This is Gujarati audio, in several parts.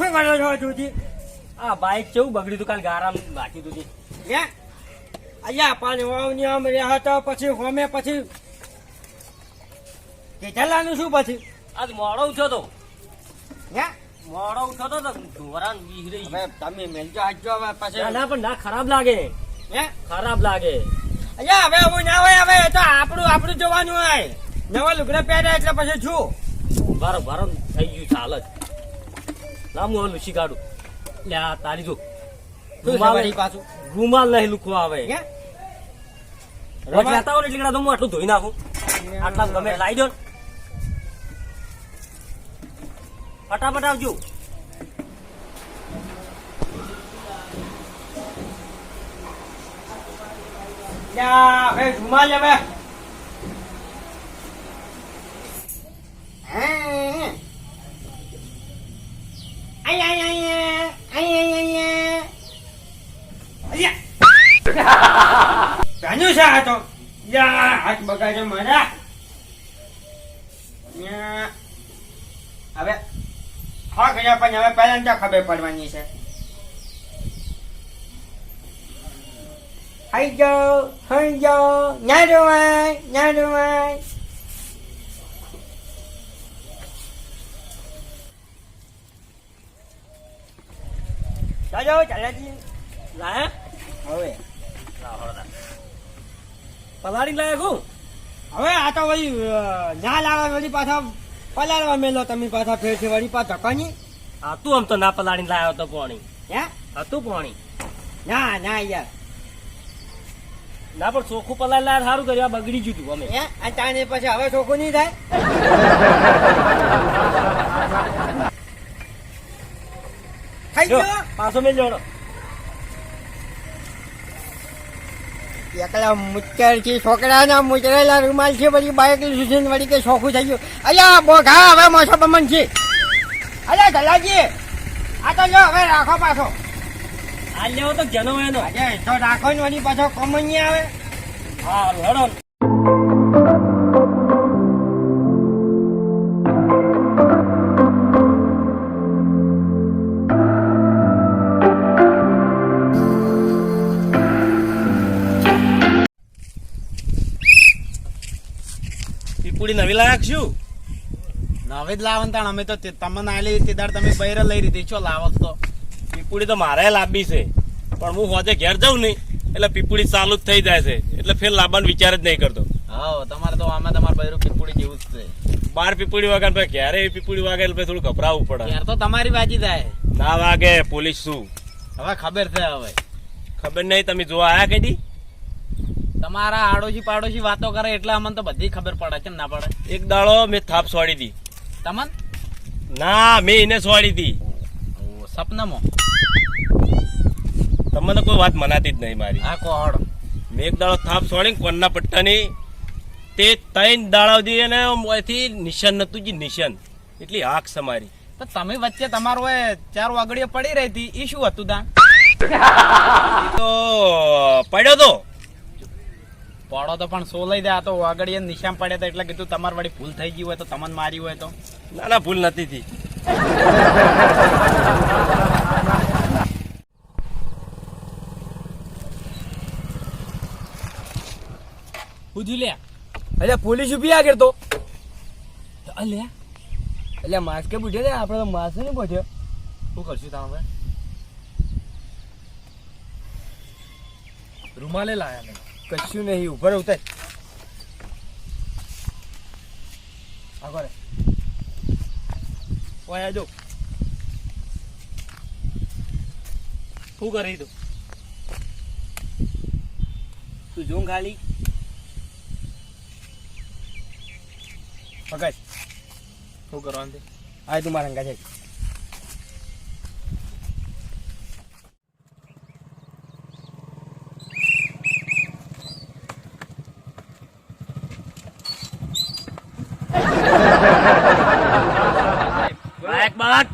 શું કરો છો જુજી? આ બાઈક કેવું બગડ્યું તું કાલ ગારામ બાકી તું હે? અહીંયા પાણી વાવની આમ રહ્યા તો પછી હોમે પછી કેટલાનું શું પછી? આજ મોડો ઉઠ્યો તો. હે? મોડો ઉઠ્યો તો ઢોરાન બીહરી હવે તમે મેલજો હાજો હવે પછી. ના ના પણ ના ખરાબ લાગે. હે? ખરાબ લાગે. અહીંયા હવે હું ના હોય હવે તો આપણું આપણું જોવાનું હોય. નવા લુગડા પહેર્યા એટલે પછી છું ભારો ભારો થઈ ગયું ચાલ જ. ના હું હવે લૂસી કાઢું લે આ તારી જો. રૂમાલ નહીં પાછું? રૂમાલ નહીં લુખવા આવે. રોજ લેતા હોય એટલે હું આટલું ધોઈ નાખું. આટલા ગમે લાવી દો ફટાફટ આવજો. યા હવે રૂમાલ હવે. હવે હા ગયા પણ હવે પહેલા તો ખબર પડવાની છે આઈ cho, hãy જાઓ nhá જોવાય ai, nhá đâu ai. ચાલો ચાલાજી લાહે હવે. પલાળી લાયક હું હવે આ તો વળી ના લાવવા વળી પાછા પલાળવા મેલો તમે પાછા ફેરથી વળી પાછા ધક્કાની. આ તું આમ તો ના પલાળીને લાયો તો પાણી. હે? હતું પાણી. ના ના યાર. ના પણ ચોખ્ખું પલાળી લાયા સારું કર્યું. આ બગડી જ્યું અમે. હે? આ તાને પછી હવે ચોખ્ખું નહીં થાય? ખાઈ ગયો? પાછો મેં જોડો. એકલા મુચ્ચર છે છોકરાના મુચરેલા રૂમાલ છે પછી બાઈક સુધી વળી કે શોખું થઈ ગયું. અલ્યા બોઘા હવે મોસો બમન છે. અલ્યા દલાજી આ તો લો હવે રાખો પાછો. આ લેવો તો જનો એનો. આજે તો રાખો ને વળી પાછો કમન આવે. હા લડો ને. નવી લાયક શું નવે જ લાવન તાણ અમે તો તમે તમને આલી તે દાડ તમે બૈરા લઈ લીધી છો લાવત તો. પીપુડી તો મારે લાંબી છે પણ હું હોજે ઘેર જાઉં નહીં એટલે પીપુડી ચાલુ જ થઈ જાય છે એટલે ફેર લાંબાનો વિચાર જ નહીં કરતો. હા તમારે તો આમાં તમારે બૈરું પીપુડી જેવું જ છે. બાર પીપુડી વાગે પછી ઘેરે પીપુડી વાગે એટલે થોડું ગભરાવું પડે. ક્યારે તો તમારી બાજી થાય ના વાગે પોલીસ શું? હવે ખબર છે હવે. ખબર નહીં તમે જોવા આયા કદી તમારા આડોશી પાડોશી વાતો કરે એટલે અમને તો બધી ખબર પડે છે ના પડે? એક દાડો મેં થાપ સોડી હતી તમન? ના મેં એને સોડી હતી સપનામાં? તમને કોઈ વાત મનાતી જ નહીં મારી. આ કોહડ. મેં એક દાડો થાપ સોડી કોણના પટ્ટાની તે ત્રણ દાડા સુધી એને મોંથી નિશાન નતું જે નિશાન. એટલી હાક સમારી તો તમે વચ્ચે તમારો એ ચાર વાગડીઓ પડી રહી હતી એ શું હતું તા તો પડ્યો તો. પડો તો પણ સો લઈ દે. આ તો વાગડીએ નિશાન પડ્યા હતા એટલે કીધું તમારી વાળી ભૂલ થઈ ગઈ હોય તો તમને મારી હોય તો. ના ના ભૂલ નથી થઈ. પૂછ્યું લે. અલ્યા પોલીસ ઊભી આગળ તો. અલે એટલે માસ્કે પૂછે ને આપણે તો માસ્ક નહીં પૂછ્યો. શું કરશું તમે રૂમાલે લાયા મેં. કશું નહીં ઉભર ઉતર. આગળ વાયા જો. શું કરી તું? તું જો ખાલી? પકડ. શું કરવાનું આ તું મારા અંગા છે બાઈક બાદ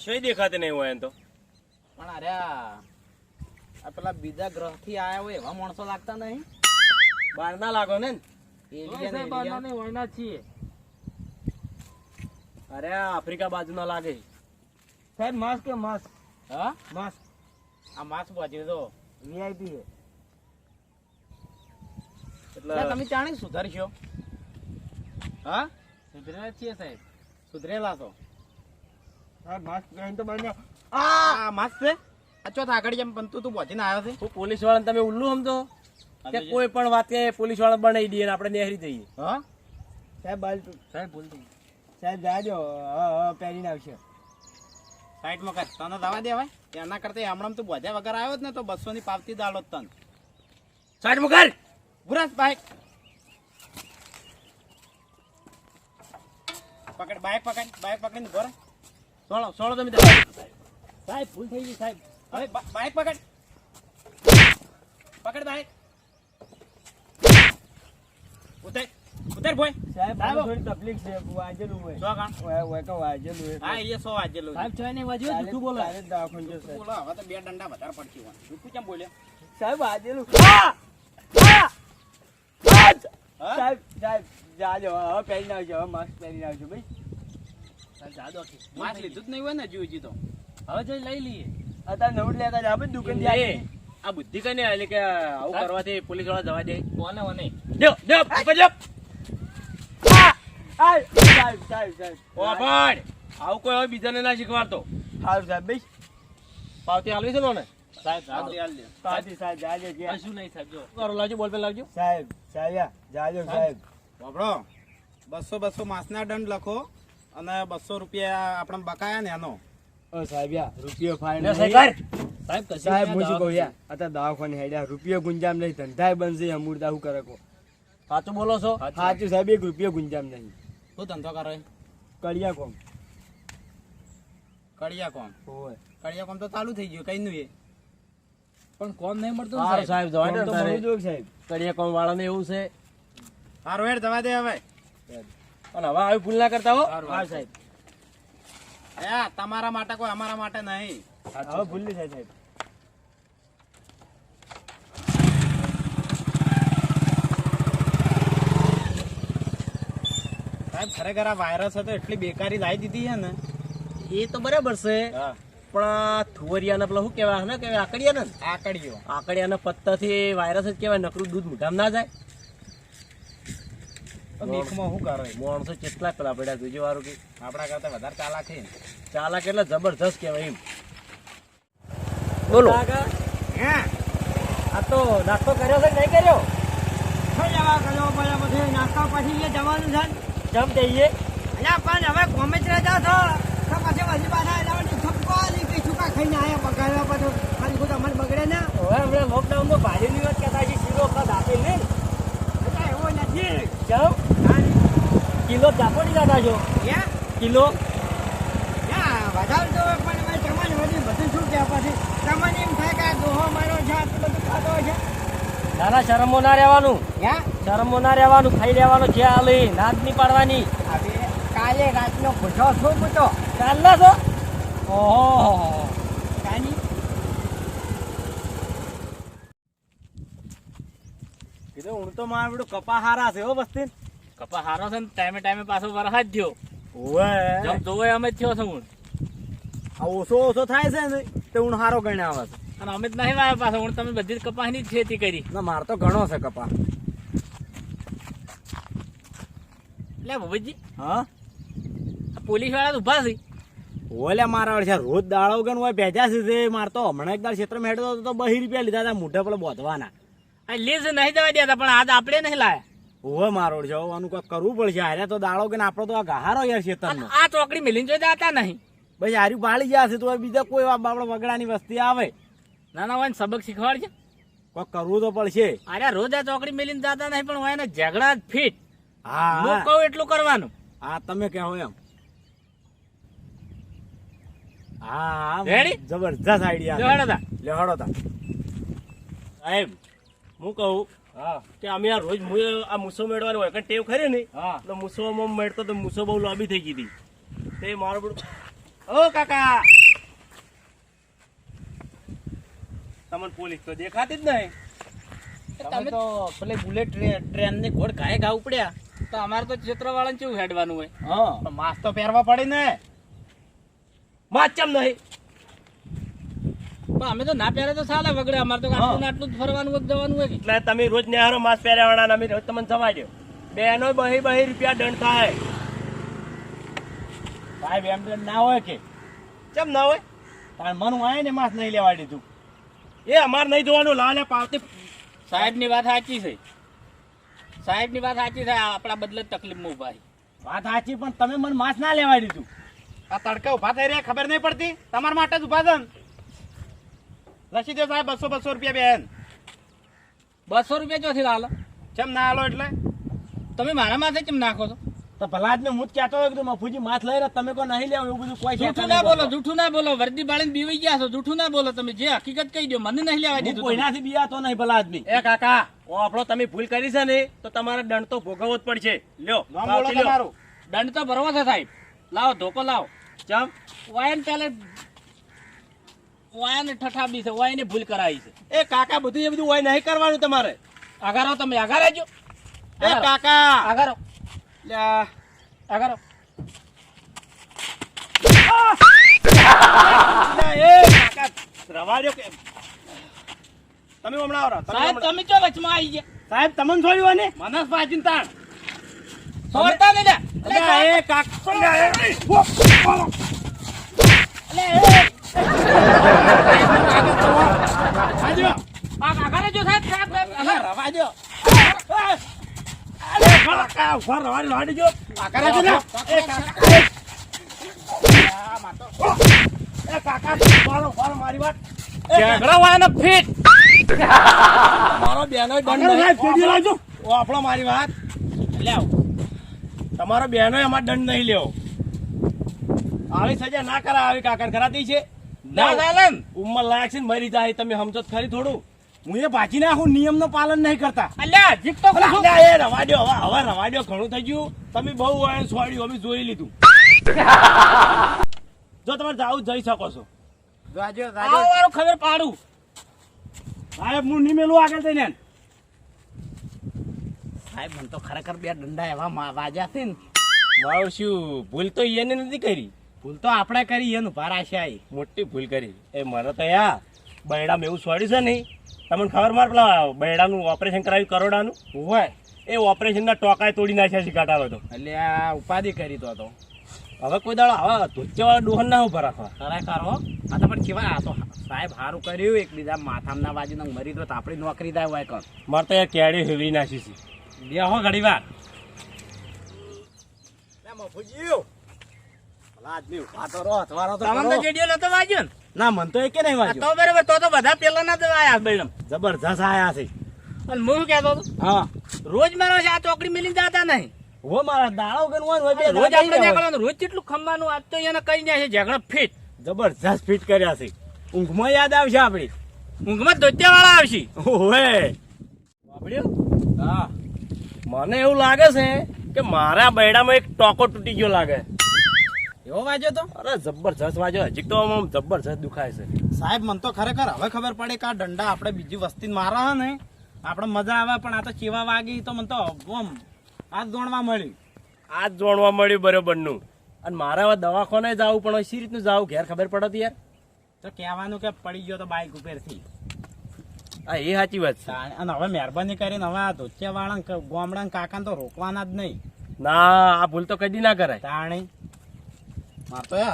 આ દેખાતી નહીં હોય એમ તો. પણ અરે આ આ પેલા બીજા ગ્રહથી આયા હોય એવા માણસો લાગતા નહીં. બહાર ના લાગો ને? છીએ. અરે આફ્રિકા બાજુ ના લાગે સાહેબ મસ્ત કે માસ્ક હા? મસ્ત આ માસ્ક બાજુ તો. વીઆઈપી છે એટલે એટલે તમે જાણી સુધરશો? હા? સુધરેલા છીએ સાહેબ. સુધરેલા છો સાહેબ મસ્ત ટ્રેન તો બન્યો આ માસ છે? આ ચોથ આગળ જેમ તું પહોંચીને આવ્યો છે. હું પોલીસ વાળાને તમે ઉલ્લુ સમજો? કે કોઈ પણ વાત કે પોલીસવાળા બનાવી દઈએ આપણે નેહરી જઈએ. હા? સાહેબ બાલ સાહેબ સાહેબ જાજો હા હા પહેરીને આવશે. સાઈડમાં કર તને દવા દેવાય એના કરતા હમણાં તું બોધ્યા વગર આવ્યો જ ને તો બસો ની પાવતી દાળો તન. સાઈડ મુકર બુરાસ બાઈક પકડ બાઈક પકડ બાઈક પકડીને ઊભો રહે. સોળો સોળો તમે સાહેબ ભૂલ થઈ ગઈ સાહેબ. હવે બાઇક બાઈક પકડ. પકડ બાઇક ઉતર ઉતર ભોય. સાહેબ સાહેબ. થોડી તકલીફ છે વાજેલું હોય. સો કામ? હોય કે વાજેલું હોય. હા એ સો વાજેલું છે. ચોય નહીં વાજ્યું જૂઠું બોલો. અરે દવાખાને જો સાહેબ બોલો હવે તો બે દંડા વધારે પડતી હોય. જૂઠું કેમ સાહેબ વાજેલું. હા! હા? સાહેબ સાહેબ જાજો હવે પહેરીને આવજો હવે માસ્ક પહેરીને આવજો ભાઈ. માસ લીધું જ નહીં હોય ને હજુ હજી હવે જઈ લઈ લઈએ. અત્યારે લેતા દુકાન આ બુદ્ધિ કઈ નહીં કે આવું કરવાથી પોલીસવાળા જવા દે. કોને દેવ દેવ ઉપર આવું કોઈ હવે બીજાને ના શીખવાડતો. સાહેબ સાહેબ ભાઈ પાવતી હાલવી છે ને સાહેબ સાહેબ સાહેબ જાજો કે નહીં સાહેબ જો. કરો લાવજો બોલ પેન લાવજો. સાહેબ સાહેબ જાજો સાહેબ. બાબડો બસો બસો માસના દંડ લખો. અને બસો રૂપિયા આપણે બકાયા ને એનો. સાહેબ રૂપિયો ફાઈન સાહેબ સાહેબ સાહેબ હું શું કહું યાર અત્યારે દવાખાને હેડ્યા રૂપિયો ગુંજામ નહીં ધંધાય બનશે અમૂર્તા શું કરે સાચું બોલો છો? સાચું. સાહેબ એક રૂપિયો ગુંજામ નહીં. શું ધંધો કરે? કડિયા કોમ. કડિયા કોમ. હોય. કડિયા કોમ તો ચાલુ થઈ ગયું કઈ નું એ. પણ કોમ નહીં મળતું સાહેબ? સાહેબ કડિયા કોમ વાળાને એવું છે. સારું હેડ જવા દે હવે. અને હવે આવી ભૂલ ના કરતા હો. હા સાહેબ. એ તમારા માટે કોઈ અમારા માટે નહીં. હવે ભૂલી જાય સાહેબ. સાહેબ ખરેખર આ વાયરસ હતો એટલી બેકારી લાવી દીધી છે ને. એ તો બરાબર છે. હા. પણ થુવરિયાના પેલા શું કહેવાય? ને કહેવાય આકડિયા. ને આકડીઓ આકડિયાના પત્તાથી વાયરસ જ કહેવાય નકરું દૂધ મોઢામાં ના જાય. બીકમાં શું કરે? માણસો કેટલા પેલા પડ્યા બીજું વારું કે આપણા કરતા વધારે ચાલાક છે ચાલાક એટલે જબરજસ્ત કહેવાય એમ. બોલો. હે? આ તો નાસ્તો કર્યો છે કે નહીં કર્યો? જવા કર્યો? પછી પછી નાસ્તા પછી એ જવાનું છે જમ દઈએ અલ્યા પણ હવે ગમે જ રજા છો. તો પછી પાછા એટલે વળી છપકો આલી ખાઈને આયા બગાડવા પછી ખાલી ખોટા મન બગડે ને? હવે હમણાં લોકડાઉનમાં ભાજીની વાત કહેતા છે શીરો વખત આપે ને એટલે એવો નથી. જમ. કિલો ચાપડી દાદા છો? કિલો? યા વધારે પણ ભાઈ તમને બધું શું કે પછી? તમને એમ થાય કે દોહો મારો છે આટલું બધું ખાતો છે. નાના શરમો ના રહેવાનું. યા શરમો ના રહેવાનું ખાઈ લેવાનું છે આલી નાદ નહીં પાડવાની. હવે કાલે રાતનો પૂછો શું પૂછો? ચાલના છો? ઓહો. કાની? કીધું હું તો મારા બધું કપા હારા છે હો વસ્તી કપા હારો છે ને ટાઈમે ટાઈમે પાછો વરસાદ થયો ઓવે. જેમ જોવે અમે જ થયો છું હું. આ ઓછો ઓછો થાય છે ને તે હું હારો ગણે આવે છે. અને અમે જ નહીં વાવ્યા પાછો હું તમે બધી જ કપાસની જ ખેતી કરી. ના માર તો ઘણો છે કપા એટલે ભૂપતજી હા? પોલીસવાળા ઊભા છે. ઓલે મારા વડે રોજ દાળો ગણ હોય ભેજા છે માર તો હમણાં એક દાળ ક્ષેત્રમાં હેડતો હતો તો બહી રૂપિયા લીધા હતા મોઢે પેલા બોધવાના. આ લીઝ નહીં જવા દેતા પણ આજ આપણે નહીં લાયા. ઓવે મારો છે આનું કોઈ કરવું પડશે. હારે તો દાળો કે આપણો તો આ ગહારો યાર છે ક્ષેત્રનો આ ચોકડી મિલીન જોઈ જતા નહીં. ભાઈ હાર્યું પાળી જશે છે તો બીજા કોઈ બાપડો વગડાની વસ્તી આવે. ના ના હોય સબક શીખવાડજે. કોઈ કરવું તો પડશે. અરે રોજ આ ચોકડી મિલીન જતા નહીં પણ હોય ને ઝઘડા જ ફીટ. હા. હું કહું એટલું કરવાનું. હા તમે કહો એમ. હા હા જબરજસ્ત આઈડિયા જો તા. લેવાડો તા. સાહેબ હું કહું કે અમે આ રોજ આ મૂસો મેળવાની હોય. કારણ ટેવ ખરી ને. એટલે મૂસોમાં મેળતો તો મૂસો બહુ લોબી થઈ ગઈ હતી. તે મારું બધું ઓ કાકા! તમને પોલીસ તો દેખાતી જ નહીં. તમે તો પેલે બુલેટ ટ્રેનની ઘોડ ગાય ઘા ઉપડ્યા. તો અમારે તો ચિત્ર વાળા કેવું હેડવાનું હોય? હા. માસ્ક તો પહેરવા પડે ને. માસ ચમ નહીં? અમે તો ના પહેરે તો ચાલે વગડે. અમારે તો આટલું ને આટલું જ ફરવાનું જવાનું હોય કે? એટલે તમે રોજ નેહારો માસ પહેર્યા અમે રોજ તમને જવા દો. બેનો બહી બહી રૂપિયા દંડ થાય. સાહેબ એમ તેમ ના હોય કે. કેમ ના હોય? તાર મન હોય ને માસ નહીં લેવા દીધું. એ અમારે નહીં જોવાનું લાલે પાવતી સાહેબની વાત સાચી છે. સાહેબની વાત સાચી છે આપણા બદલે તકલીફ તકલીફમાં ઊભા વાત સાચી પણ તમે મને માસ ના લેવા દીધું. આ તડકા ઊભા થઈ રહ્યા ખબર નહીં પડતી? તમારા માટે જ ઊભા છે લખી દો સાહેબ બસો બસો રૂપિયા બેન. બસો રૂપિયા ચોથી લાલો. ચમ ના આલો એટલે? તમે મારા માથે કેમ નાખો છો? તો ભલા જ હું જ કહેતો હોય કે મફુજી માથ લઈ રહ્યા તમે કોઈ નહીં લેવું એવું બધું કોઈ જૂઠું ના બોલો જૂઠું ના બોલો વર્દી બાળીને બીવી ગયા છો જૂઠું ના બોલો તમે જે હકીકત કહી દો મને નહીં લેવા દીધું. કોઈનાથી બીયાતો નહીં ભલા આદમી એ કાકા ઓ આપણો તમે ભૂલ કરી છે ને તો તમારે દંડ તો ભોગવવો જ પડશે. લ્યો દંડ તો ભરવો છે સાહેબ. લાવો ધોકો લાવો. ચમ. વાયન પેલે વાયન ઠઠાબી છે વાયને ભૂલ કરાવી છે. એ કાકા બધું એ બધું વાય નહીં કરવાનું તમારે. આગારો તમે આગારાજો એ કાકા. આગારો લ્યા. આગારો એ કાકા રવા કે તમે હમણાં સાહેબ તમે ચો વચમાં આવી ગયા? સાહેબ તમને જોયું ને? મને પાછીને તાણ. છોડતા નહીં લ્યા. અલે લ્યા, સાહેબ, એ કાકા આપણો મારી વાત લેવ તમારો બેનો એમાં દંડ નહીં લેવો આવી સજા ના કરાવી આવી કાકા કરાતી છે. ના ચાલે. ઉંમર લાગશે ને મરી જાય તમે સમજો ખરી થોડું. હું એ ભાજી નાખું નિયમનું પાલન નહીં કરતા. અલ્યા જીક તો એ રવા હવે હવે રવા ઘણું થઈ ગયું. તમે બહુ સોડ્યું અમે જોઈ લીધું. જો તમારે જાવું જઈ શકો છો. વાળું ખબર પાડું. સાહેબ હું નહીં મેલું આગળ થઈને. સાહેબ મને તો ખરેખર બે દંડા એવા મા- વાજ્યા છે ને. મારું શું ભૂલ તો એને નથી કરી? ભૂલ તો આપણે કરી એનું ભારાશાહી મોટી ભૂલ કરી. એ મને તો યા બૈડામાં એવું છોડ્યું છે ને તમને ખબર માર પેલા બૈડાનું ઓપરેશન કરાવ્યું કરોડાનું? હોય. એ ઓપરેશનના ટોકાય તોડી નાખ્યા છે કાંટાવે તો એટલે આ ઉપાધિ કરી તો તો. હવે કોઈ દાડો હવે ધોચેવાળા ડોહન ના ઊભા રાખવા. ખરેખર હો. આ તો પણ કેવા આ તો સાહેબ સારું કર્યું એકબીજા માથામાં ના બાજુ મરી તો આપણી નોકરી થાય હોય કર મારે તો યાર કેડી હેવી નાખી છે. બેહો ઘડી વાર તમને તો જેડીઓ નતો વાગ્યો ને. ના મન તો એ કે નહીં આ વાંચ્યો તો બરાબર તો તો બધા પેલા ના આયા બેડમ. જબરજસ્ત આયા છે. અને હું કહેતો હતો? હા. રોજ મારો આ ચોકડી મિલી જાતા નહીં. હો મારા દાળો હોય રોજ આપણે નીકળવાનું રોજ કેટલું ખમવાનું આજ તો એને કઈ જાય છે ઝઘડા ફીટ. જબરજસ્ત ફિટ કર્યા છે. ઊંઘમાં યાદ આવશે આપડી ઊંઘમાં ધોત્યા વાળા આવશે. ઓહે. હા. મને એવું લાગે છે કે મારા બૈડામાં એક ટોકો તૂટી ગયો લાગે. એવો વાંચ્યો તો? અરે જબરજસ્ત વાજો હજી તો આમ જબરજસ્ત દુખાય છે. સાહેબ મને તો ખરેખર હવે ખબર પડે કે આ દંડા આપણે બીજી વસ્તી મારા હે ને? આપણે મજા આવે પણ આ તો ચેવા વાગી તો મને તો આમ આ દોણવા મળ્યું. આ જ જોણવા મળ્યું બરોબરનું. અને મારે હવે દવાખાને જવું પણ સી રીતનું જવું? ઘેર ખબર પડે યાર? તો કહેવાનું કે પડી ગયો તો બાઈક ઉપરથી. આ એ સાચી વાત છે. અને હવે મહેરબાની કરીને હવે આ ધોતિયા વાળા ગોમડા કાકા તો રોકવાના જ નહીં. ના આ ભૂલ તો કદી ના કરાય. તાણે.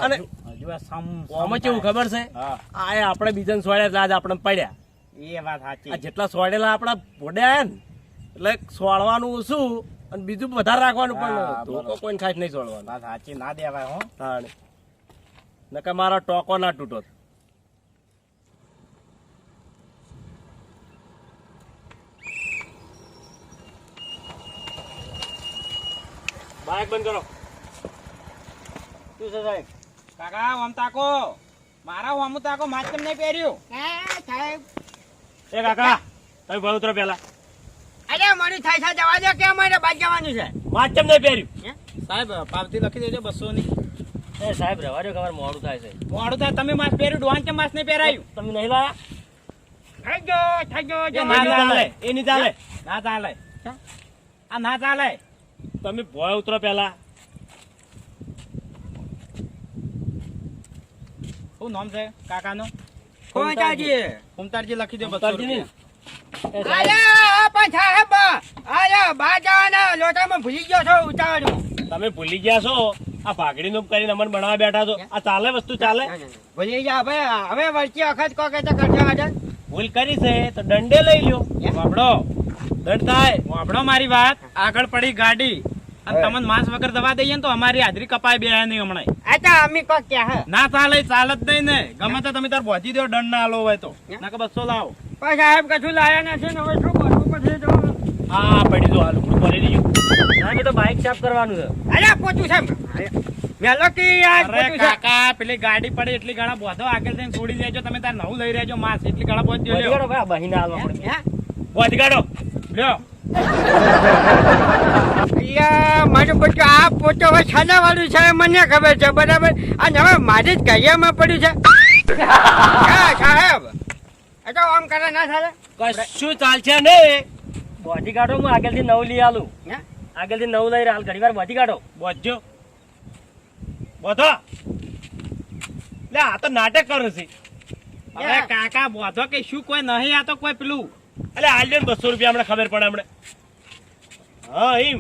અને- આમાં કેવું ખબર છે? આ આપણે બીજાને સોડ્યા આજ આપણે પડ્યા. એ વાત સાચી. આ જેટલા સોડેલા આપણા ભોડ્યા ને એટલે સોળવાનું ઓછું અને બીજું વધારે રાખવાનું પણ ધોકો. કોઈને ખાસ નહીં સોડવાનું વાત સાચી. ના દેવાય હો. તાણે નકર મારો ટોકો ના તૂટો. બાઇક બંધ કરો. શું છે સાહેબ કાકા ઓમ તાકો. મારા ઓમ તાકો માચ કેમ નહીં પહેર્યું? સાહેબ. એ કાકા તમે ભાવ ઉતરો પેલા અરે મારી થાય છે જવા દે કે અમારે બાદ જવાનું છે? માચ નહીં પહેર્યું? સાહેબ પાવતી લખી દેજો બસો ની. એ સાહેબ રહેવા દો ખબર મોડું થાય છે. મોડું થાય તમે માસ્ક પહેર્યું કેમ માસ્ક નહીં પહેરાયું? તમે નહીં લાયા? થઈ ગયો થઈ ગયો ના. ચાલે એ નહીં ચાલે. ના ચાલે. આ ના ચાલે. તમે ભોય ઉતરો પેલા શું નામ છે? કાકાનો? પહોંચાજી કુમતારજી. લખી દો બસો તમે ભૂલી ગયા છો? આ ભાગડી નું કરીને અમને બનાવવા બેઠા છો. આ ચાલે વસ્તુ ચાલે? ભૂલી ગયા હવે હવે વળતી વખત કો કે તો કરજો આજે. ભૂલ કરી છે તો દંડે લઈ લ્યો. વાપડો દંડ થાય. વાપડો મારી વાત. આગળ પડી ગાડી. અને. તમને માંસ વગર દવા દઈએ ને તો અમારી હાજરી કપાય બે નહીં હમણાં અમે કો ના ચાલે ચાલે જ નહીં ને. ગમે તો તમે તાર પહોંચી દો દંડ ના આલો હોય તો. નકર બસો લાવો. પણ સાહેબ કશું લાયા નથી ને હવે શું કરવું પછી જો હા પડી દો હાલ લુગડું ભરી દીધું ના તો બાઇક સાફ કરવાનું છે. અરે પોચું સાહેબ મેલો કે યાર અરે કાકા પેલી ગાડી પડે એટલી ઘણા બોધો આગળ જઈને છોડી દેજો. તમે તાર નવું લઈ રહેજો માસ એટલી ઘણા બોધ દેજો હે? વધ ગાડો. લ્યો. મારું પોતું આ પોતો હવે છાના વાળું છે મને ખબર છે બરાબર? અને હવે મારી જ કૈયામાં પડ્યું છે. હા સાહેબ. એ તો આમ કરે ના સાહેબ કશું ચાલશે નહીં. બોધી કાઢો હું આગળથી નવ લઈ આલું. હે? આગળથી નવ લઈ હાલ ઘડી વાર બોધી કાઢો બોધજો બોધો. લે આ તો નાટક કરું છે. અરે કાકા બોધો કે શું કોઈ નહીં આ તો કોઈ પેલું એટલે આલ્યો ને બસો રૂપિયા હમણાં ખબર પડે હમણાં. હા એમ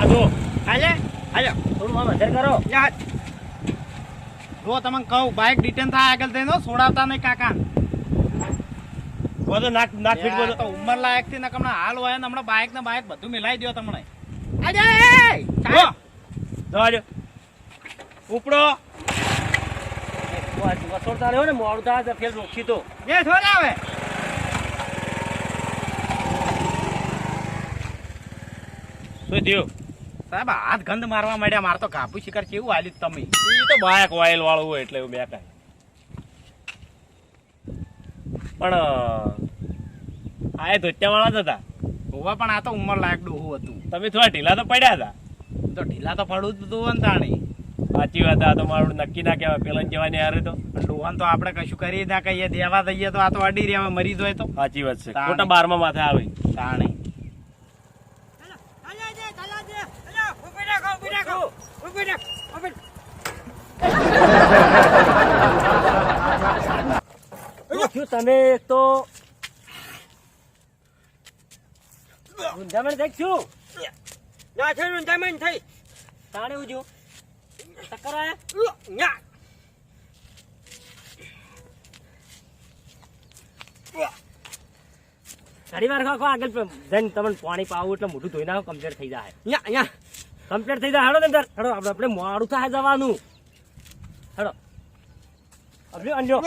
આ જો. હાલે? હાલો. થોડું આમ અંદર કરો. જો તમને કહું બાઇક ડિટેન થાય આગળ થઈને છોડાવતા નહીં કાકા. બધો નાક નાક ફીટ બધો. ઉંમર લાયકથી નકમ હાલ હોય ને હમણાં બાઇક ને બાઇક બધું મિલાઈ દો તમને. આજે જો જવા ઉપડો. વસોડતા રહ્યો ને મોડું થાય ફેર રોકી તો બે થોડા આવે શું થયું? સાહેબ હાથ ગંધ મારવા માંડ્યા માર તો કાપુ શિકાર કેવું હાલ્યું તમે? એ તો બાયક વાયલ વાળું હોય એટલે એવું બે કાંઈ. પણ આ એ ધોત્યા વાળા જ હતા. હોવા પણ આ તો ઉંમર લાયક ડોહું હતું. તમે થોડા ઢીલા તો પડ્યા હતા. તો ઢીલા તો પડવું જ ને તાણી સાચી વાત આ તો મારું નક્કી ના કહેવાય પેલા જવાની હારે તો ડોહન તો આપણે કશું કરી ના કહીએ દેવા દઈએ તો આ તો અડી રહ્યા મરી જોઈએ તો સાચી વાત છે. ખોટા બારમાં માથે આવે તાણી શું તમે તો ઊંધામણ દેખશું તાણે ઉજ્યું ટક્કર આયા ઘણી વાર ખાખો આગળ જઈને તમને પાણી પાવું એટલે મોઢું ધોઈ નાખો કમ્પ્લીટ થઈ જાય. કમ્પ્લીટ થઈ જાય. હેડો ને અંદર. હેડો આપણે આપણે મોડું થાય જવાનું. હેડો આપણે અંજો.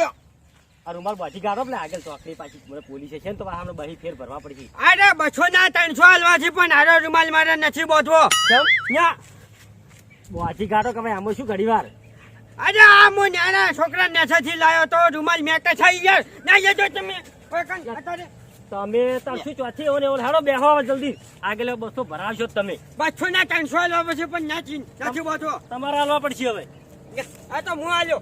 આ રૂમાલ બાજી ગાડો એટલે આગળ ચોકડી પાછી મને પોલીસ છે ને તો આપણે બહી ફેર ભરવા પડશે. અરે બસો ના ત્રણસો હાલવાથી પણ હારો રૂમાલ મારે નથી બોધવો. કેમ? બાજી કાઢો કે આમાં શું ઘડી વાર? અરે આ હું નાના છોકરા નેસાથી લાયો તો રૂમાલ મેં કે થઈ યાર ના જજો તમે. તમે તાર શું ચોથી એવો ને એવો હેડો બેહો જલ્દી. આગળ બસો ભરાવશો તમે. બસો ના ત્રણસો લો પછી પણ નથી નથી બોધવો તમારે હાલવા પડશે હવે. આ તો હું આલ્યો.